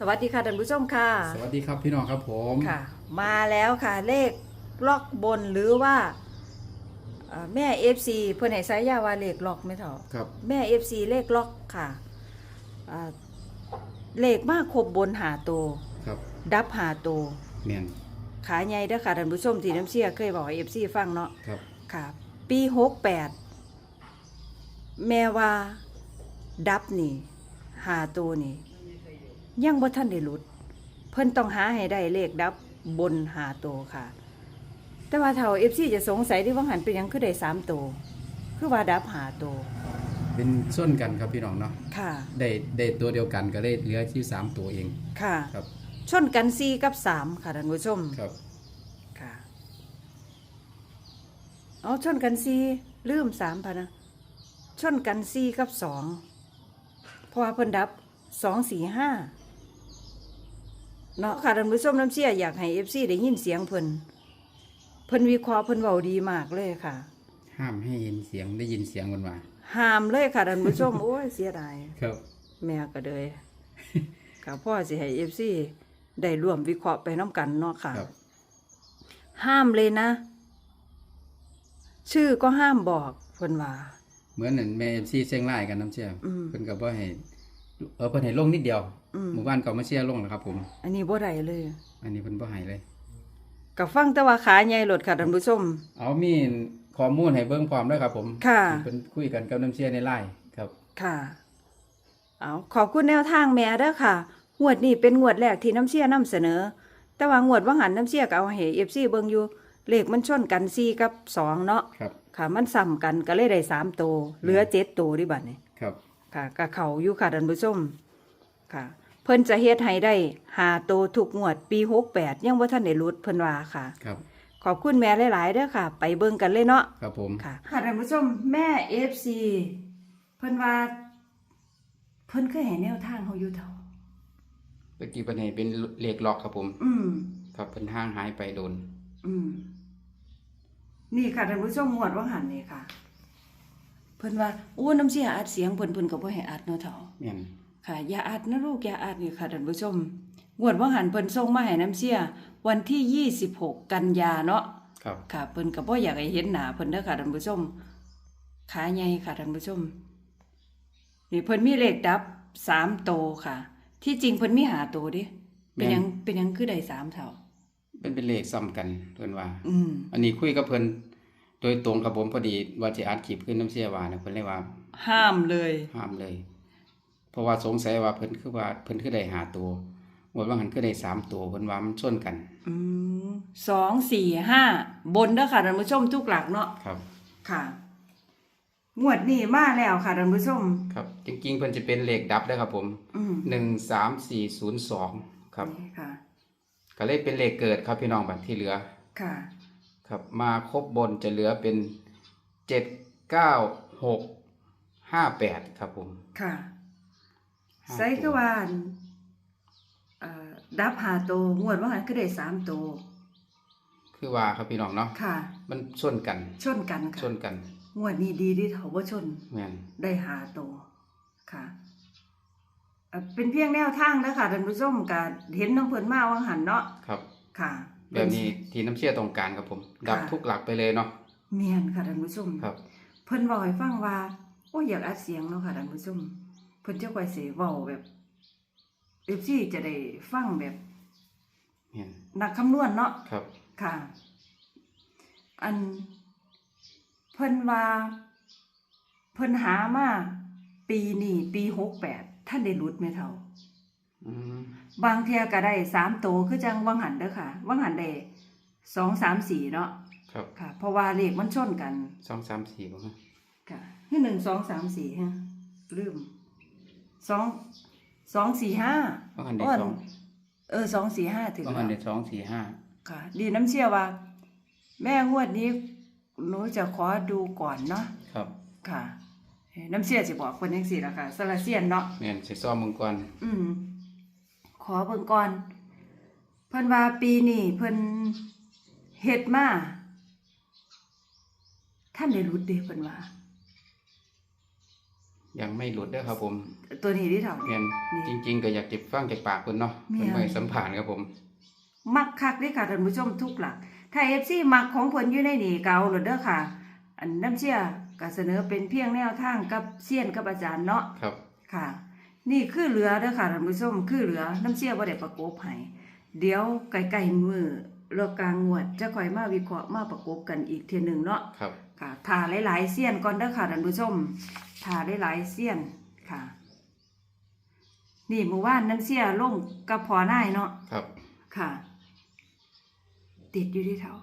สวัสดีค่ะท่านผู้ชมค่ะ สวัสดีครับพี่น้องครับผมค่ะ มาแล้วค่ะเลขล็อกบนหรือว่าเอ่อแม่ FC เพื่อนให้สายยาว่าเลขล็อกไหม่เท่าครับแม่ FC เลขล็อกค่ะอ่าเลขมากครบบนหาตัวครับดับหาตัวเมียนขาใหญ่เด้อค่ะท่านผู้ชมที่น้ำเชี่ยเคยบอกให้ FC ฟังเนาะ ครับค่ะ ปีหกแปดแม่ว่าดับนี่หาตัวนี่ ยังบ่ทันได้หลุด เพิ่นต้องหาให้ได้เลขดับบนหาตัวค่ะ แต่ว่าเท่า FC จะสงสัยที่ว่าหันเป็นหยังคือได้สามตัวคือว่าดับหาตัวเป็นส้นกันครับพี่น้องเนาะค่ะ ได้ได้ตัวเดียวกันก็เลยเหลือที่สามตัวเอง ค่ะ ครับ ชนกัน4กับ3ค่ะท่านผู้ชมครับ ค่ะ เอาชนกัน4ลืม3พะนะชนกัน4กับ2เพราะว่าเพิ่นดับ2 4 5 เนาะค่ะท่านผู้ชมน้ำเสียอยากให้ FC ได้ยินเสียงเพิ่นเพิ่นวิเคราะห์เพิ่นเว้าดีมากเลยค่ะ ห้ามให้ยินเสียงได้ยินเสียงมันมาห้ามเลยค่ะท่านผู้ชม โอ้ยเสียดายครับ แม่ก็เลยค่ะพ่อสิให้ FC ได้ร่วมวิเคราะห์ไปน้ำกันเนาะค่ะ ครับ ห้ามเลยนะ ชื่อก็ห้ามบอกเพิ่นว่า เหมือนนั่นแม่ซีเชียงรายกันน้ำเชี่ยอืมเพิ่นก็บ่ให้ เออเพิ่นให้ลงนิดเดียวอืมหมู่บ้านก็มาเชียร์ลงแล้วครับ ผม อันนี้บ่ได้เลย อันนี้เพิ่นบ่ให้เลย กับฟังแต่ว่าขาใหญ่หลดค่ะท่านผู้ชม เอามีข้อมูลให้เบิ่งพร้อมด้วยครับ ผมค่ะ เพิ่นคุยกันกับน้ำเชียร์ในไลน์ครับ ค่ะ เอาขอบคุณแนวทางแม่เด้อค่ะ งวดนี้เป็นงวดแรกที่น้ำเชี่ยนำเสนอ แต่ว่างวดว่าหันน้ำเชี่ยก็เอาให้ FC เบิ่งอยู่ เลขมันชนกัน4กับ2เนาะ ครับ ค่ะ มันซ้ำกันก็เลยได้3ตัว เหลือ7ตัวดิบัดนี้ ครับ ค่ะกะเขาอยู่ค่ะท่านผู้ชมค่ะ เพิ่นจะเฮ็ดให้ได้หาโตวทุกงวดปีหกแปดยังว่าท่านได้รุดเพิ่นว่าค่ะ ครับ ขอบคุณแม่หลายๆเด้อค่ะ ไปเบิ่งกันเลยเนาะครับผม ค่ะ ค่ะท่านผู้ชมแม่ FC เพิ่นว่า เพิ่นเคยให้แนวทางเฮาอยู่เท่าเมื่อกี้เพิ่นให้เป็นเลขล็อกครับผม อืม ครับเพิ่นห่างหายไปโดน อืม นี่ค่ะท่านผู้ชมงวดว่าหันนี่ค่ะเพิ่นว่าโอ้น้ำเสียอัดเสียงเพิ่นเพิ่นก็บ่ให้อัดเนาะเท่าแม่นค่ะอย่าอัดนะลูกอย่าอัดนี่ค่ะท่านผู้ชมงวดว่าหันเพิ่นส่งมาให้น้ำเชี่ยวันที่ 26 กันยาเนาะครับค่ะเพิ่นก็บ่อยากให้เห็นหน้าเพิ่นเด้อค่ะท่านผู้ชมขาใหญ่ค่ะท่านผู้ชมนี่เพิ่นมีเลขดับ3โตวค่ะ ที่จริงเพิ่นมีหาโตวเดิเป็นหยังเป็นหยังคือได้3เท่าเป็นเป็นเลขซ้ำกันเพิ่นว่า อืมอันนี้คุยกับเพิ่น โดยตรงกับผมพอดีว่าจะอัดคลิปขึ้นน้ำเสียว่านะเพิ่นเลยว่า ห้ามเลย ห้ามเลย เพราะว่าสงสัยว่าเพิ่นคือว่าเพิ่นคือได้หาตัวหมดว่าหันคือได้สามตัวเพิ่นว่ามันชนกัน อืมสองสี่ห้าบนเด้อค่ะท่านผู้ชมทุกหลักเนาะครับ ค่ะงวดนี้มาแล้วค่ะท่านผู้ชม ครับ จริงๆเพิ่นจะเป็นเลขดับเด้อครับ ผมอืมหนึ่งสามสี่ศูนย์สองครับ นี่ค่ะ ก็เลยเป็นเลขเกิดครับพี่น้องบัดที่เหลือ ค่ะ ครับมาครบบนจะเหลือเป็นเจ็ดเก้าหกห้าแปดครับผม ค่ะห้าไซคือว่าอั่นเอ่อดับหาโตวงวดว่าหันก็ได้สามโตวคือว่าครับพี่น้องเนาะค่ะ มันชนกันชนกันชค่ะนกันงวดนี้ดีที่เขาว่าชน แม่นได้หาโตวค่ะเอ่อเป็นเพียงแนวทางนะคะท่านผู้ชมกาเห็นน้องเพิ่นมาวังหันเนาะครับ ค่ะ แบบนี้ที่น้ำเชื่อตรงการครับผม ดับค่ะทุกหลักไปเลยเนาะเมียนค่ะท่านผู้ชมครับ เพิ่นบอกให้ฟังว่าโอ้ยอยากอัดเสียงเนาะค่ะท่านผู้ชมเพิ่นจะค่อยสิเว้าแบบเอฟซีจะได้ฟังแบบเห็นนักคำนวณเนาะครับ ค่ะ อันเพิ่นว่าเพิ่นหามาปีนี้ปีหกแปดท่านได้หลุดไหมเท่าอืม บางเทียก็ได้สามโตคือจังวังหันเด้อค่ะ วังหันได้สองสามสี่เนาะครับค่ะ เพราะว่าเลขมันชนกันสองสามสี่บ่ฮะค่ะคือหนึ่งสองสามสี่ฮะลืมสองสองสี่ห้าบางอันได้อ้วนสองเออสองสี่ห้าถึงบางอันได้สองสี่ห้าค่ะ ดีน้ำเชื่อว่า แม่งวดนี้หนูจะขอดูก่อนเนาะครับค่ะเอ้ยน้ำเชื่อจะบอกคนยังสี่ละค่ะสละเซียนเนาะแม่นสิซ้อมมึงก่อนอืม ขอเบิ่งก่อน เพิ่นว่าปีนี้เพิ่นเฮ็ดมาท่านได้รุดเด้เพิ่นว่า ยังไม่หลุดเด้อครับผมตัวนี้ที่เท่าแม่นนี่จริง ๆ ก็อยากจะฟังจากปากเพิ่นเนาะแม่นเพิ่นไม่สัมผัสครับผม มักคักเด้อค่ะท่านผู้ชมทุกหลัก ถ้า FC มักของเพิ่นอยู่ในนี่เก่าโลดเด้อค่ะ อันน้ำเชี่ยก็เสนอเป็นเพียงแนวทางกับเซียนกับอาจารย์เนาะครับ ค่ะ นี่คือเหลือเด้อค่ะท่านผู้ชมคือเหลือน้ำเชี่ยบ่ได้ประกบให้เดี๋ยวใกล้ๆมือเลิกกลางงวดจะค่อยมาวิเคราะห์มาประกบกันอีกเทียหนึงเนาะครับค่ะทาหลายๆเสี้ยนก่อนเด้อค่ะท่านผู้ชมทาหลายๆเสี้ยนค่ะ นี่หมู่บ้านน้ำเสียลงกับพอนายเนาะครับค่ะ ติดอยู่ที่เท้า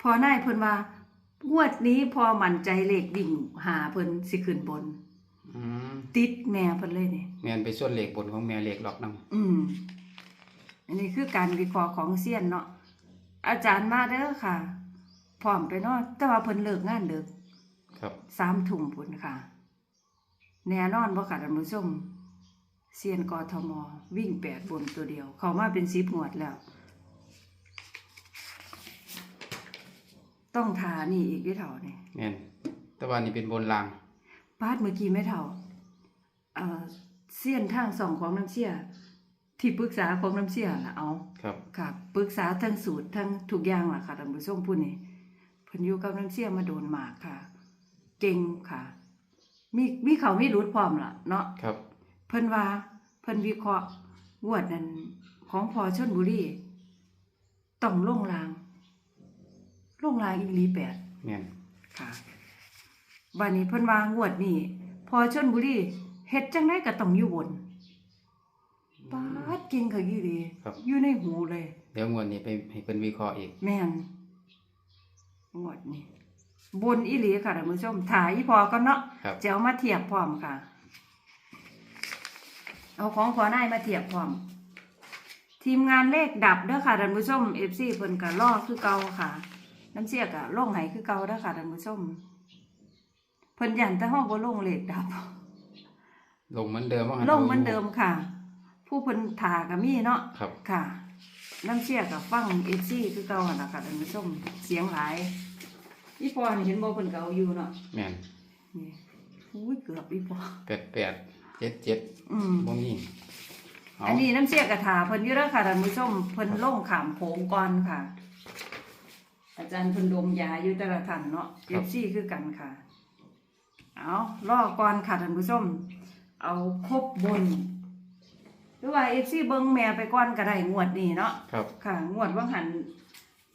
พอนายเพิ่นว่างวดนี้พอมั่นใจเลขวิ่งหาเพิ่นสิขึ้นบนอืม ติดแม่เพิ่นเลยนี่แม่นไปส่วนเลขบนของแม่เลขล็อกนํอืม อันนี้คือการวิเคราะห์ของเซียนเนาะอาจารย์มาเด้อค่ะ พร้อมไปเนาะแต่ว่าเพิ่นเลิกงานเดึกครับสามถุงพุ่นค่ะ แน่นอนบ่ค่ะท่านผู้ชมเซียนกทม วิ่งแปดบนตัวเดียว เขามาเป็นสิบงวดแล้ว ต้องทานี่อีกที่เท่านี่แม่นแต่ว่านี่เป็นบนราง ปาดเมื่อกี้ไม่เท่า เอ่อเซียนทางสองของน้ำเชี่ยที่ปรึกษาของน้ำเชี่ยล่ะเอาครับค่ะปรึกษาทั้งสูตรทั้งทุกอย่างล่ะค่ะท่านผู้ชมผู้นี้เพิ่นอยู่กับน้ำเชี่ยมาโดนหมากค่ะ เก่งค่ะ มีมีเขามีรุดพร้อมล่ะเนาะครับ เพิ่นว่าเพิ่นวิเคราะห์งวดนั้นของพอชนบุรีต้องลงรางลงรางอีหลีแปดแม่นค่ะวันนี้เพิ่นว่างวดนี้พอชนบุรี เฮ็ดจังไดก็ต้องอยู่บนปาดเก่งค่ะอีหลีครับ อยู่ในหูเลย เดี๋ยวงวดนี้ไปให้เพิ่นวิเคราะห์อีก แม่นงวดนี้บนอีหลีค่ะท่านผู้ชมถ่ายอีพอก็เนาะครับ จะเอามาเทียบพร้อมค่ะ เอาของขอนายมาเทียบพร้อม ทีมงานเลขดับเด้อค่ะท่านผู้ชม FC เพิ่นก็รอคือเก่าค่ะ น้ำเสียกะลงไหคือเก่าเด้อค่ะท่านผู้ชมเพิ่นยันแต่ห้องบ่ลงเลขดับ ลงเหมือนเดิมว่าลงเหมือนเดิมค่ะ ผู้เพิ่นถาก็มีเนาะครับค่ะน้ำเชี่ยกับฟังเอฟซีคือเก่าหั่นล่ะค่ะท่านผู้ชมเสียงหลายอีพอนี่เห็นบ่เพิ่นก็เอาอยู่เนาะแม่นนี่อุ้ยเกือบอีพอแปดแปดเจ็ดเจ็ดอืมบ่มีเอาอันนี้น้ำเชี่ยกระถาเพิ่นอยู่แล้วค่ะท่านผู้ชมเพิ่นลงขามโขงก่อนค่ะ อาจารย์เพิ่นดมยาอยู่แต่ละท่านเนาะเอฟซีคือกันค่ะ เอารอก่อนค่ะท่านผู้ชม เอาครบบน หรือว่าเอฟซีเบิ่งแม่ไปก่อนก็ได้งวดนี้เนาะครับ ค่ะ งวดว่างหัน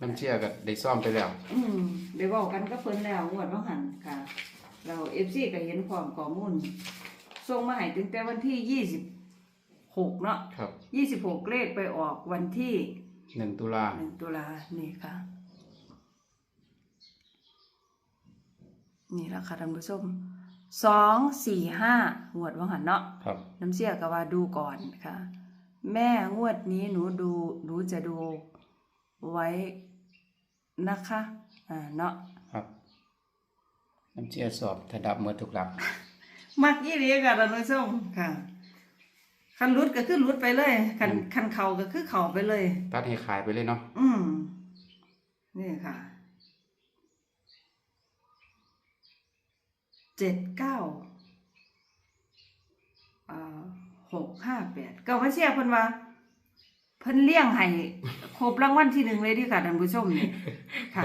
น้ำเชื่อก็ได้ซ่อมไปแล้ว อืมเดี๋ยวบอกกันก็เพิ่นแล้วงวดว่างหันค่ะ เราเอฟซีก็เห็นความข้อมูลส่งมาให้ถึงแต่วันที่ยี่สิบหกเนาะครับยี่สิบหกเลขไปออกวันที่หนึ่งตุลาหนึ่งตุลานี่ค่ะ นี่ละค่ะท่านผู้ชม สองสี่ห้างวดว่างหันเนาะครับน้ำเสียก็ว่าดูก่อนค่ะ แม่งวดนี้หนูดูหนูจะดูไว้นะคะอ่าเนาะครับน้ำเชื่อสอบถ้าดับหมดทุกหลักมักยี่ดีค่ะท่านผู้ชมค่ะคันรุดก็คือรุดไปเลยคันอืมคันเข่าก็คือเข่าไปเลย ตัดให้ขายไปเลยเนาะอืมนี่ค่ะ เจ็ดเก้าอ่าหกห้าแปดก็มาเชียร์เพิ่นว่าเพิ่นเลี้ยงให้ครบรางวัลที่หนึ่งเลยเดีค่ะท่านผู้ชมนี่ค่ะ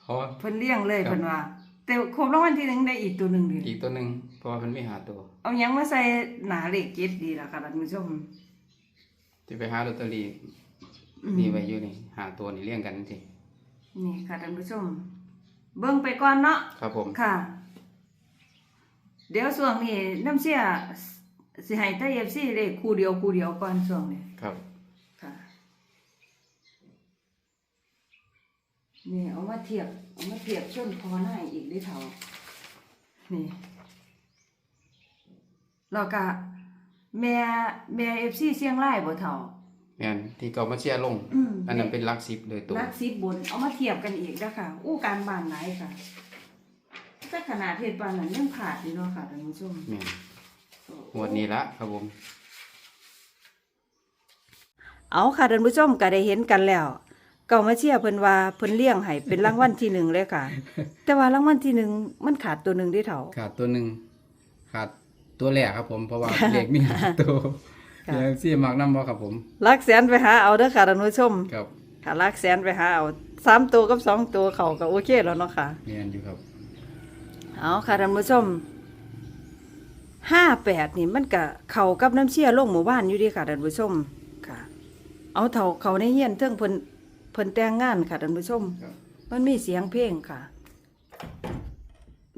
เพราะว่าเพิ่นเลี้ยงเลยครับเพิ่นว่า แต่ครบรางวัลที่หนึ่งได้อีกตัวหนึ่งดิอีกตัวหนึ่งเพราะว่ามันไม่หาตัว เอาหยังมาใส่หนาเลขเจ็ดดีล่ะค่ะท่านผู้ชมจะไปหาลอตเตอรี่อืมนี่ไว้อยู่นี่หาตัวนี่เลี้ยงกันจริงนี่ค่ะท่านผู้ชม เบิ่งไปก่อนเนาะครับผมค่ะ เดี๋ยวช่วงนี้น้ำเสียสิให้ไต้เอฟซีเลขคู่เดียวคู่เดียวก่อนช่วงนี้ครับ ค่ะ นี่เอามาเทียบเอามาเทียบชนพอหน้าอีกได้เท่านี่แล้วก็แม่แม่เอฟซีเชียงรายบ่เท่าแม่นที่เก่ามาเชียร์ลงอืมอันนั้นเป็นหลักสิบโดยตัวนักสิบบนเอามาเทียบกันอีกแล้วค่ะอู้การบ้านไหนค่ะ แต่ขนาดเทศปานนั้นยังขาดอยู่เนาะค่ะท่านผู้ชมแม่นงวดนี้ละครับผมเอาค่ะท่านผู้ชมก็ได้เห็นกันแล้วเก่ามาเชียร์เพิ่นว่าเพิ่นเลี้ยงให้เป็นรางวัลที่หนึ่งเลยค่ะ แต่ว่ารางวัลที่หนึ่งมันขาดตัวหนึ่งที่เท่าขาดตัวหนึ่งขขาดตัวแรกครับผมเพราะว่าเลขมีหาตัวค่ะ เดี๋ยวซี่มักนำบ่ครับผมลักแสนไปหาเอาเด้อค่ะท่านผู้ชมครับค่ะลักแสนไปหาเอาสามตัวกับสองตัวเขาก็โอเคแล้วเนาะค่ะ เรียนอยู่ครับ เอาค่ะท่านผู้ชมห้าแปดนี่มันกะเขากับน้ำเชี่ยลงหมู่บ้านอยู่ดีค่ะท่านผู้ชมค่ะ เอาเท่าเขาในเฮียนเทิงเพิ่นเพิ่นแต่งงานค่ะท่านผู้ชมครับมันมีเสียงเพลงค่ะ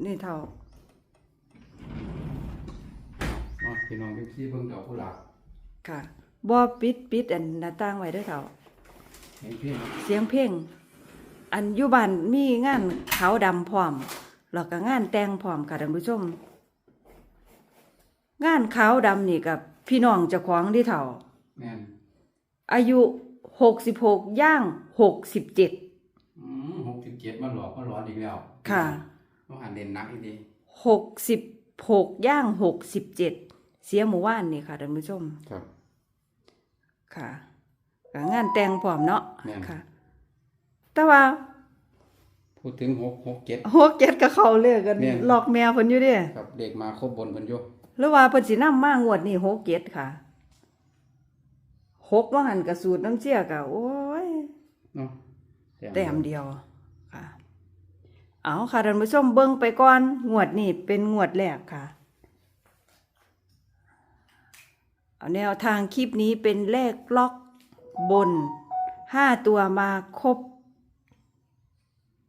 นี่เท่าอ๋อพี่น้องพี่ซี่เบิ่งดอกกุหลาบค่ะบ่ปิดปิดอันหน้าต่างไว้เด้อเท่าเห็นเพียงเสียงเพลงอันอยู่บ้านมีงานขาวดำพร้อม แล้วก็งานแต่งพร้อมค่ะท่านผู้ชม งานขาวดำนี่กับพี่น้องเจ้าของที่เท่า แม่นอายุหกสิบหกย่างหกสิบเจ็ดอืม67มาหลอกมาหลอนอีกแล้วค่ะต้องหันเด่นหนักอีกทีหกสิบหกย่างหกสิบเจ็ดเสียหมู่ว่านนี่ค่ะท่านผู้ชม ครับ ค่ะก็งานแต่งพร้อมเนาะแม่น ค่ะ แต่ว่า พูดถึง6 6 7หกเจ็ดก็เข้าเลือกกันแม่นหลอกแมวเพิ่นอยู่เด้ครับ เด็กมาครบบนเพิ่นอยู่หรือว่าเพิ่นสินำมางวดนี้หกเจ็ดค่ะหกว่าหันกระสูตรน้ำเชี่ยกะโอ้ยเนาะแต้มเดียวค่ะ เอาค่ะท่านผู้ชมเบิ่งไปก่อนงวดนี้เป็นงวดแรกค่ะเอาแนวทางคลิปนี้เป็นเลขล็อกบนห้าตัวมาครบ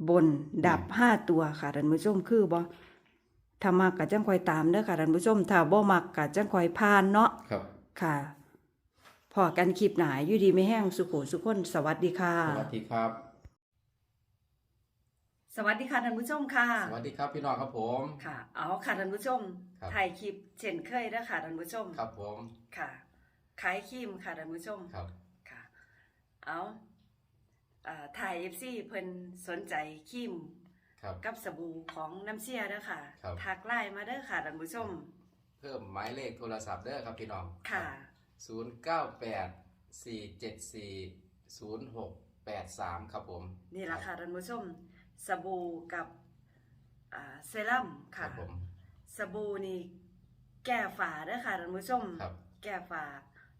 บนดับห้าตัวค่ะท่านผู้ชมคือบ่ถ้ามักกะจังคอยตามเด้อค่ะท่านผู้ชมถ้าบ่มักกะจังคอยผ่านเนาะครับ ค่ะ พอกันคลิปหนาอยู่ดีไม่แห้งสุขุสุขคนสวัสดีค่ะ สวัสดีครับ สวัสดีค่ะท่านผู้ชมค่ะ สวัสดีครับพี่น้องครับผม ค่ะ เอาค่ะท่านผู้ชมครับ ถ่ายคลิปเช่นเคยนะค่ะท่านผู้ชมครับผม ค่ะขายครีมค่ะท่านผู้ชมครับ ค่ะ เอาเอ่อ ถ่ายเอฟซีเพิ่นสนใจครีมครับ กับสบู่ของน้ำเชียเด้อค่ะครับ ทักไลน์มาเด้อค่ะท่านผู้ชม เพิ่มหมายเลขโทรศัพท์เด้อครับพี่น้องค่ะ ศูนย์เก้าแปดสี่เจ็ดสี่ศูนย์หกแปดสามครับผม นี่ละค่ะท่านผู้ชม สบู่กับอ่าเซรั่มคค่ะ รับผม สบู่นี่แก้ฝาเด้อค่ะท่านผู้ชม ครับ แก้ฝา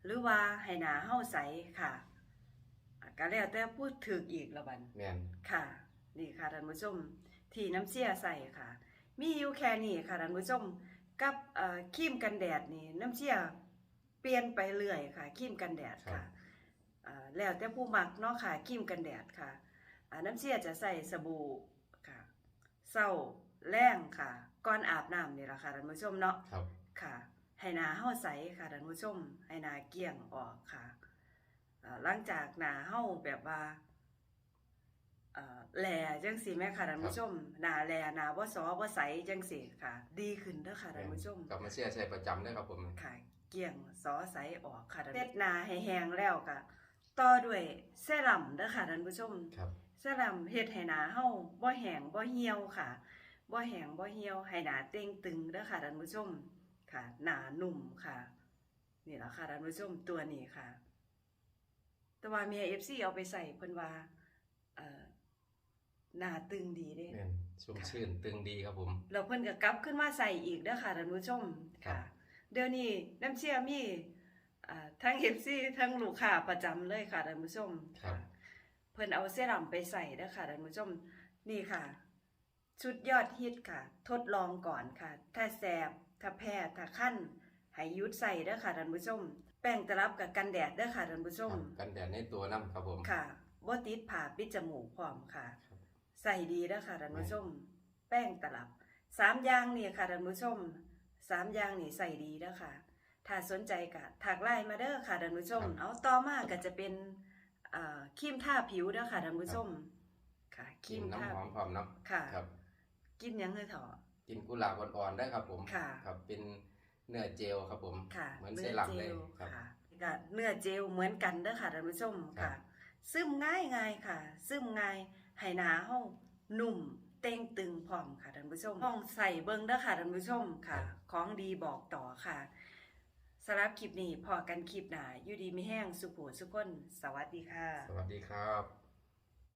หรือว่าให้หนาเฮาใสค่ะอะ ก็แล้วแต่พูดถึกอีกละบันแมนค่ะ นี่ค่ะท่านผู้ชมที่น้ำเสียใส่ค่ะ มีอยู่แค่นี้ค่ะท่านผู้ชมกับเอ่อครีมกันแดดนี่น้ำเสียเปลี่ยนไปเรื่อยค่ะครีมกันแดดค่ะอ่าแล้วแต่ผู้มักเนาะค่ะครีมกันแดดค่ะอ่าน้ำเสียจะใส่สบู่ค่ะเศร้าแรงค่ะก่อนอาบน้ำนี่แหละค่ะท่านผู้ชมเนาะครับ ค่ะให้หนาเฮาใสค่ะท่านผู้ชมให้หนาเกลี้ยงออกค่ะอ่า หลังจากหนาเฮาแบบว่าเอ่อแลจังสีแม่ค่ะท่านผู้ชมหนาแลหนาบ่สอบ่ใสจังสีค่ะ ดีขึ้นเด้อค่ะท่านผู้ชมกลับมาเชียร์ใช้ประจำเด้อครับผมค่ะเกลี้ยงสอใสออกค่ะเสร็จหนาให้แห้งแล้วก็ต่อด้วยเซรั่มเด้อค่ะท่านผู้ชมครับเซรั่มเฮ็ดให้หนาเฮาบ่แห้งบ่เหี่ยวค่ะบ่แห้งบ่เหี่ยวให้หนาเต่งตึงเด้อค่ะท่านผู้ชมค่ะ หนานุ่มค่ะ นี่แหละค่ะท่านผู้ชมตัวนี้ค่ะ แต่ว่าเมีย FC เอาไปใส่เพิ่นว่าเอ่อหนาตึงดีเด้แมนชุ่มชื่นตึงดีครับผม แล้วเพิ่นก็กลับขึ้นมาใส่อีกเด้อค่ะท่านผู้ชมครัค่ะบเดี๋ยวนี้น้ำเชื่อมีอ่าทั้ง FC ทั้งลูกค้าประจำเลยค่ะท่านผู้ชมครับ เพิ่นเอาเซรั่มไปใส่เด้อค่ะท่านผู้ชมนี่ค่ะ ชุดยอดฮิตค่ะ ทดลองก่อนค่ะ ถ้าแสบถ้าแพ้ถ้าคั้นให้หยุดใส่เด้อค่ะท่านผู้ชม แป้งตลับกับกันแดดเด้อค่ะท่านผู้ชมครับกันแดดในตัวน้ำครับผม ค่ะบ่ติดผ่าปิดจมูกพร้อมค่ะ ครับ ใส่ดีเด้อค่ะท่านผู้ชม แป้งตลับสามอย่างนี่ค่ะท่านผู้ชมสามอย่างนี่ใส่ดีเด้อค่ะ ถ้าสนใจก็ถักไลน์มาเด้อค่ะท่านผู้ชมเอาต่อมาก็จะเป็นอ่าครีมทาผิวเด้อค่ะท่านผู้ชม ค่ะครีกินมทาน้ำหอมพร้อมน้ค่ะำครับ กินหยังเลยเถอะ กินกุหลาบอ่อนๆได้ครับผมค่ะ ครับเป็น เนื้อเจลครับผมค่ะเหมือนเซรั่มเลยครับค่ะก็เนื้อเจลเหมือนกันเด้อค่ะท่านผู้ชมครัค่ะบซึมง่ายง่ายๆค่ะ ซึมง่ายให้หนาเฮานุ่มเต่งตึงพร้อมค่ะท่านผู้ชมต้องใส่เบิ่งเด้อค่ะท่านผู้ชมค่ะ ของดีบอกต่อค่ะสำหรับคลิปนี้พอกันคลิปหน้าอยู่ดีมีแห้งสุขูสุขคน สวัสดีค่ะ สวัสดีครับ